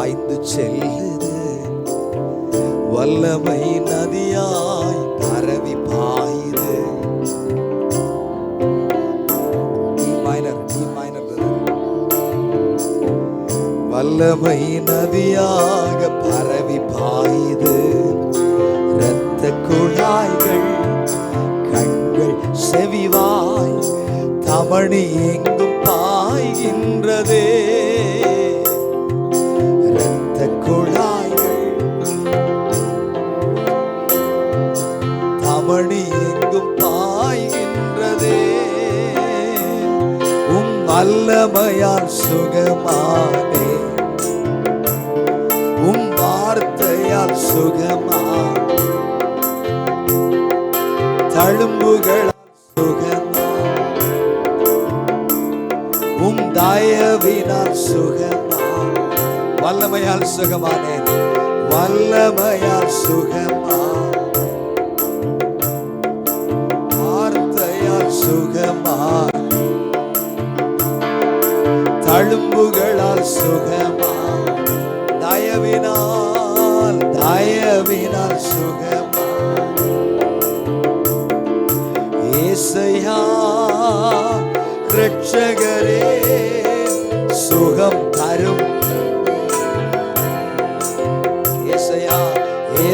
பாய்ந்து செல்லுது வல்லமை நதியாய் பரவி பாயுது. E e வல்லமை நதியாக பரவி பாயுது. இரத்த குழாய்கள் கண்கள் செவிவாய் தமணி எங்கும் பாய்கின்றதே. குழாய்கள். தமணி எங்கும் பாய்கின்றதே. உம் வல்லமையால் சுகமானே. உம் வார்த்தையால் சுகமா தழும்புகளால் சுகமா உம் தயவினால் சுகமா வல்லமையால் சுகமானேன். வல்லமையால் சுகமா வார்த்தையால் சுகமா தழும்புகளால் சுகமா தயவினால் தயவினால் சுகமா ஏசையா ரட்சகரே சுகம்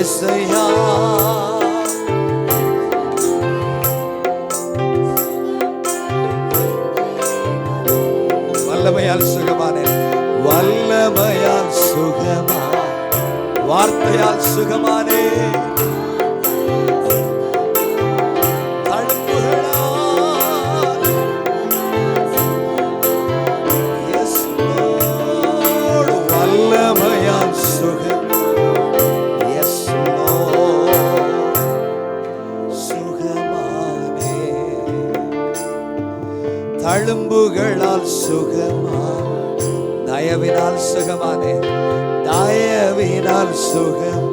ஏசையா வல்லமையால் சுகமான. வல்லமையால் சுகமா. வார்த்தையால் சுகமானே. தழும்புகளால் சுகமா? தயவினால் சுகமானே. தயவினால் சுகம்?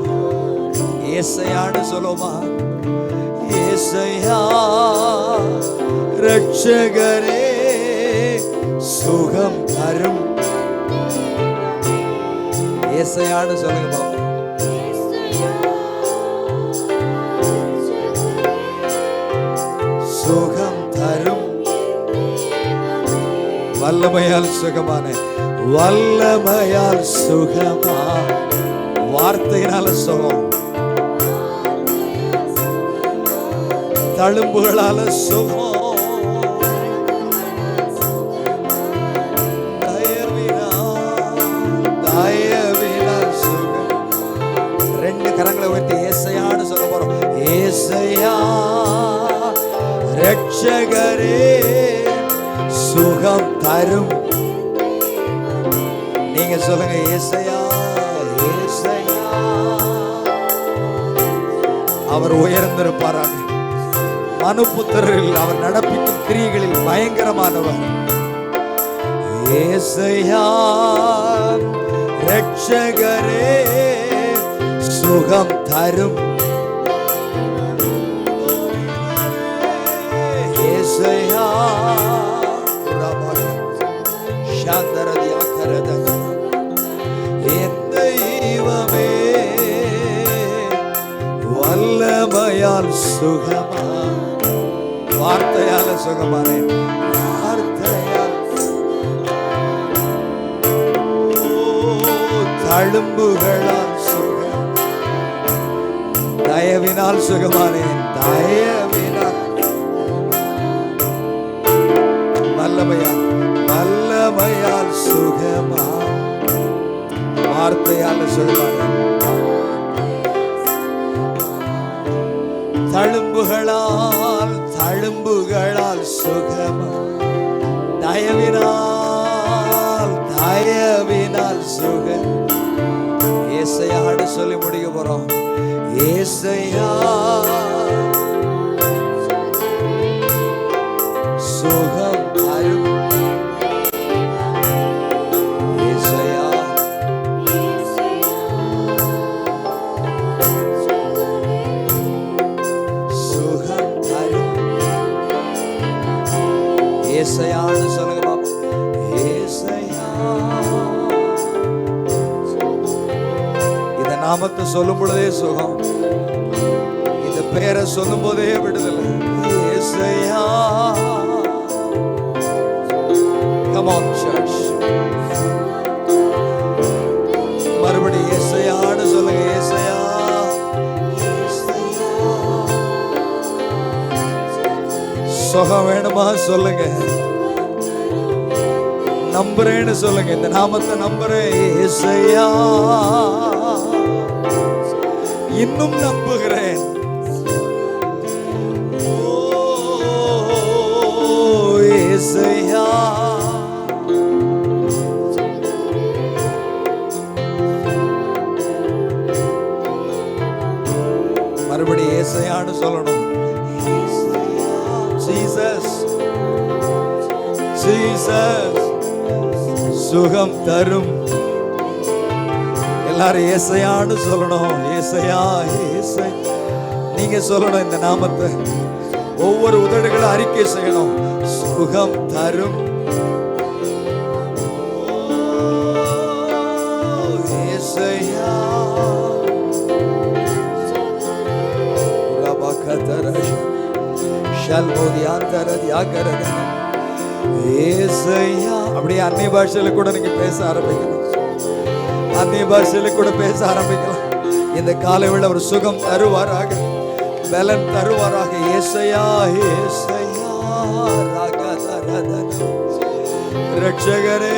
ஏசையான்னு சொல்லுமா ஏசையா ரட்சகரே சுகம் தரும். ஏசையான்னு சொல்லுங்க வல்லமையால் சுகமான. வல்லமையால் சுகமா. வார்த்தையினால சுகம். தழும்புகளால சுகம். ரெண்டு கரங்களை உயர்த்தி. சுகம் நீங்க சொல்லுங்க ஏசையா ஏசையா. அவர் உயர்ந்திருப்பாராங்க மனுபுத்திரரில் அவர் நடப்பிக்கும் கிரியைகளில் பயங்கரமானவர். ஏசையா ரட்சகரே சுகம் தரும். ஏசையா. தெய்வமே வல்லமையால் சுகமா? வார்த்தையால சுகமானே வார்த்தையால் தழும்புகளால் சுகம்? தயவினால் சுகமானேன் தயவினால். வல்லமையால். வல்லமையால் சுகமா? வார்த்தையால் சுகமானேன் தழும்புகளால் தழும்புகளால் சுகமா? தயவினால் தயவினால் சுகம். ஏசையாடு சொல்லி முடிக்க போறோம். ஏசையா சொல்லும் பொழுதே சுகம். இந்த பேரை சொல்லும் போதே விடுதலை. ஏசையா. Come சொல்லுங்க ஏசையா. சுகம் வேணுமா சொல்லுங்க. நம்புறேன்னு சொல்லுங்க இந்த நாமத்தை நம்புறேன். இசையா இன்னும் நம்புகிறேன். ஏசையான்னு சொல்லணும். ஏசையா ஏசை. நீங்க சொல்லணும் இந்த நாமத்தை. ஒவ்வொரு உதடுகளும் அறிக்கை செய்யணும். சுகம் தரும். அப்படியே அன்னை பாஷையில கூட நீங்க பேச ஆரம்பிக்கணும். அந்நிய பாஷையில கூட பேச ஆரம்பிக்கலாம். இந்த காலையில் அவர் சுகம் தருவாராக. பலன் தருவாராக. ஏசையா ஏசையா ராகதரதன ரட்சகரே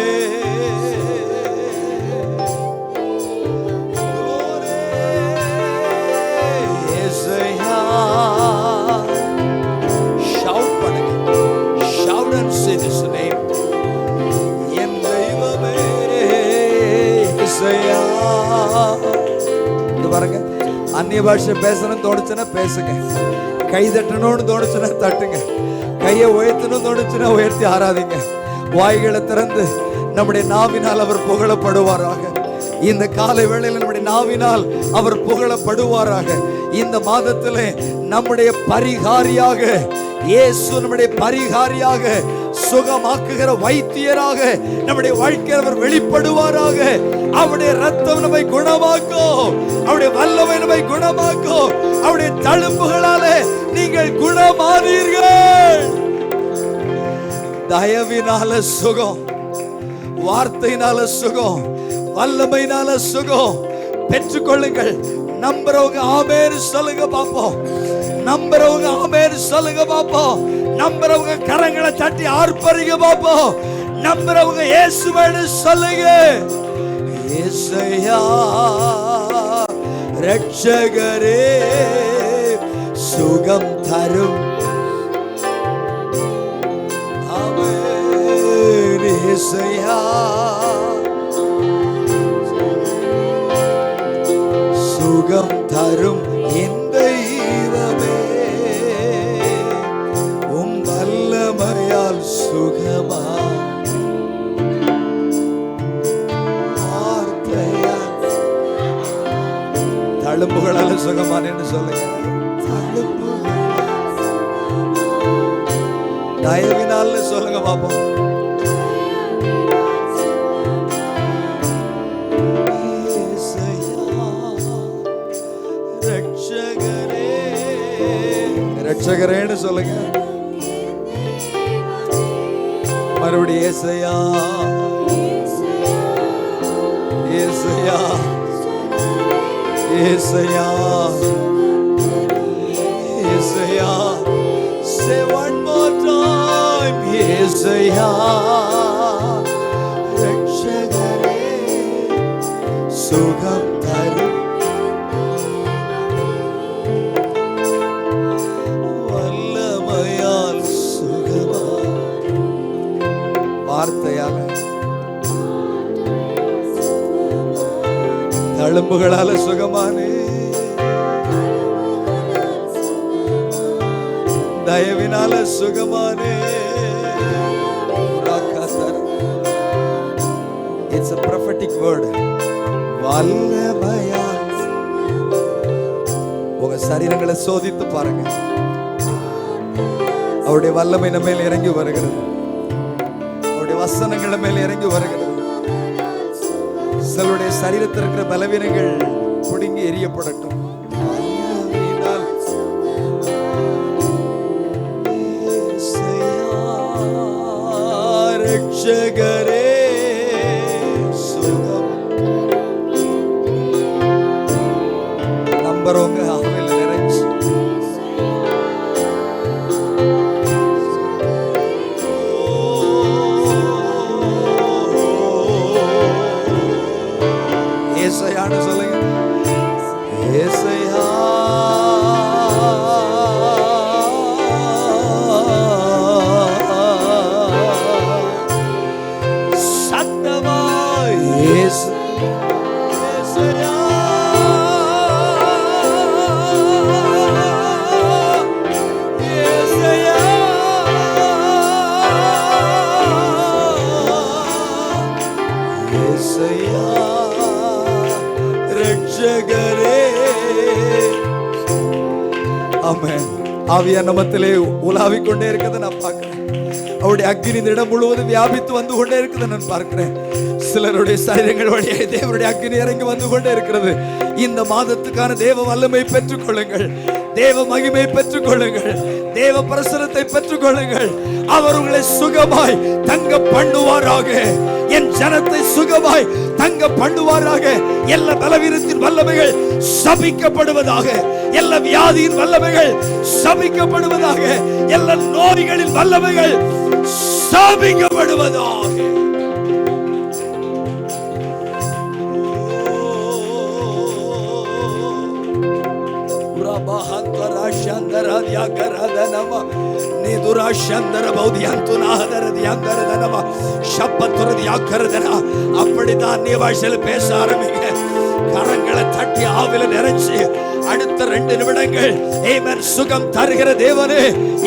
அந்நிய பாஷை பேசணும் தோணுச்சுன்னா பேசுங்க. கை தட்டணும்னு தோணுச்சுன்னா தட்டுங்க. கையை உயர்த்தணும் தோணுச்சுன்னா உயர்த்தி ஆராதிங்க வாய்களை திறந்து நம்முடைய நாவினால் அவர் புகழப்படுவாராக. இந்த காலை வேளையில் நம்முடைய நாவினால் அவர் புகழப்படுவாராக. இந்த மாதத்தில் நம்முடைய பரிகாரியாக இயேசு நம்முடைய பரிகாரியாக சுகமாக்குகிற வைத்தியராக நம்முடைய வாழ்க்கையில் அவர் வெளிப்படுவாராக. அவருடைய ரத்தம் நம்மை குணமாக்கும். அவருடைய வல்லமை நம்மை குணமாக்கும். அவருடைய தழும்புகளால நீங்கள் குணமானீர்கள். தயவினால சுகம் வார்த்தையினால சுகம் வல்லமையினால சுகம். பெற்றுக்கொள்ளுங்கள். நம்புறவங்க ஆபேர் சொல்லுங்க பாப்போம். நம்புறவங்க ஆபேர் சொல்லுங்க பாப்போம். நம்புறவங்க கரங்களை தட்டி ஆர்ப்பரிங்க பாப்போம். நம்புறவங்க இயேசுவேன்னு சொல்லுங்க. இயேசையா ரட்சகரே சுகம் தரும். ஆமென் இயேசையா. தரும் என் தெய்வமே உம் வல்லமையால் சுகமா. தழும்புகளால் தழும்புகளால சுகமானேன்னு சொல்லுங்க. தயவினால்னு சொல்லுங்க பாப்போம். ரட்சகரேன்னு சொல்லுங்க. மறுபடியும் ஏசையா. ஏசையா. ஏசையா. ஏசையா. Say one more time ஏசையா. ரட்சகரே சுகம். வார்த்தையாக. தழும்புகளால சுகமானே. தயவினால சுகமானே. It's a prophetic word. வல்லமையால் உங்க சரீரங்களை சோதித்து பாருங்க. அவருடைய வல்லமை நம்ம மேல் இறங்கி வருகிறது. அவருடைய வசனங்கள் மேல் இறங்கி வருகிறது. சிலருடைய சரீரத்தில் இருக்கிற பலவீனங்கள் பிடுங்கி எரியப்படட்டும் ஆவியினால் ரட்சகரே ஆவியா நமத்திலே உலாவிக் கொண்டே இருக்கிறத நான் பார்க்கிறேன். அவருடைய அக்னி இந்த இடம் முழுவதும் வியாபித்து வந்து கொண்டே இருக்கிறத நான் பார்க்கிறேன். சிலருடைய சரீரங்கள் வழியாக தேவருடைய அக்னி இறங்கி வந்து கொண்டே இருக்கிறது. இந்த மாதத்துக்கான தேவ வல்லமை பெற்றுக் கொள்ளுங்கள் தேவ மகிமை பெற்றுக் கொள்ளுங்கள் தேவ பிரசனத்தை பெற்றுக் கொள்ளுங்கள் அவர் உங்களை சுகமாய் தங்க பண்ணுவாராக. என் ஜனத்தை சுகமாய் தங்க பண்ணுவாராக. எல்லா பலவீனத்தின் வல்லமைகள் சபிக்கப்படுவதாக. எல்லா வியாதியின் வல்லமைகள் சபிக்கப்படுவதாக. எல்லா நோய்களின் வல்லமைகள் சபிக்கப்படுவதாக. அப்படிதான் நீ பாஷையில பேச ஆரம்பிங்க கரங்களை தட்டி ஆவில நிறைச்சு அடுத்த ரெண்டு நிமிடங்கள் ஏமன் சுகம் தருகிற தேவனே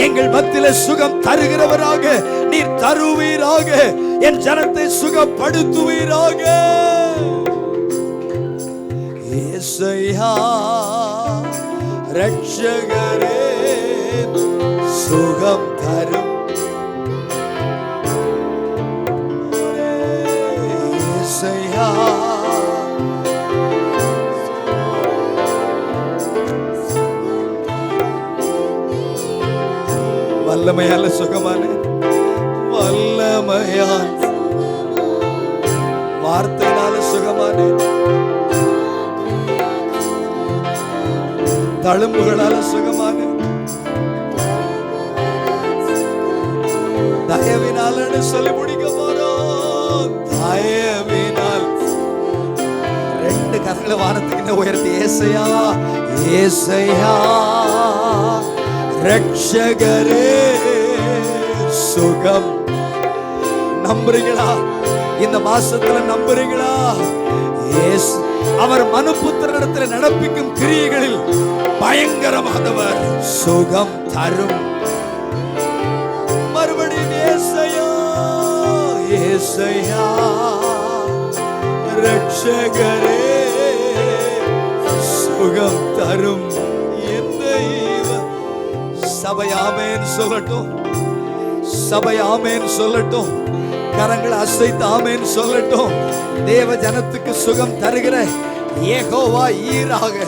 எங்கள் மத்தியில சுகம் தருகிறவராக நீர் தருவீராக என் ஜனத்தை சுகப்படுத்துவீராக ஏசையா ரட்சகரே சுகம் தரும் ஏசையா வல்லமையால சுகமான வல்லமையால் வார்த்தையினால தழும்புகளால சுகமான தயவினால்னு சொல்லி முடிக்க போறோம். தயவினால். ரெண்டு கரங்களை வானத்துக்கு உயர்த்தி. ஏசையா ஏசையா ரட்சகரே சுகம். நம்புறீங்களா? இந்த மாசத்துல நம்புறீங்களா? ஏசு அவர் மனுபுத்திரனிடத்துல நடப்பிக்கும் கிரியைகளில் பயங்கரமானவர் சுகம் தரும். மறுபடியும் ஏசையா ஏசையா ரட்சகரே சுகம் தரும். என் தெய்வம். சபை ஆமேன் சொல்லட்டும். சபை ஆமேன் சொல்லட்டும். கரங்களை அசைத்து ஆமேன் சொல்லட்டும். தேவ ஜனத்துக்கு சுகம் தருகிற ஏகோவா ஈராக.